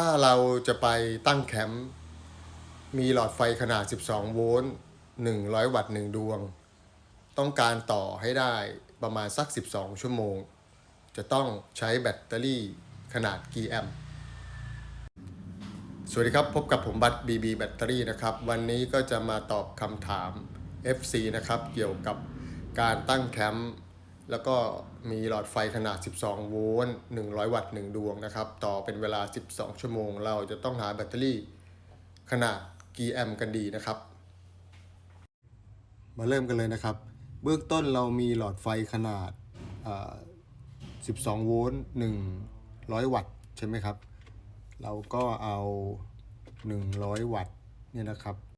ถ้าเราจะไปตั้งแคมป์มีหลอดไฟขนาด 12 โวลต์ 100 วัตต์ 1 ดวง ต้องการต่อให้ได้ประมาณสัก 12 ชั่วโมง จะต้องใช้แบตเตอรี่ขนาดกี่แอมป์สวัสดีครับ พบกับผมบัต BB แบตเตอรี่นะครับ วันนี้ก็จะมาตอบคำถาม FC นะครับ เกี่ยวกับการตั้งแคมป์ แล้วก็มีหลอดไฟขนาด 12 โวลต์ 100 วัตต์ 1 ดวงนะครับ ต่อเป็นเวลา 12 ชั่วโมง เราจะต้องหาแบตเตอรี่ขนาดกี่แอมป์กันดีนะครับ มาเริ่มกันเลยนะครับ เบื้องต้นเรามีหลอดไฟขนาด 12 โวลต์ 100 วัตต์ ใช่ไหมครับ เราก็เอา 100 วัตต์เนี่ยนะครับ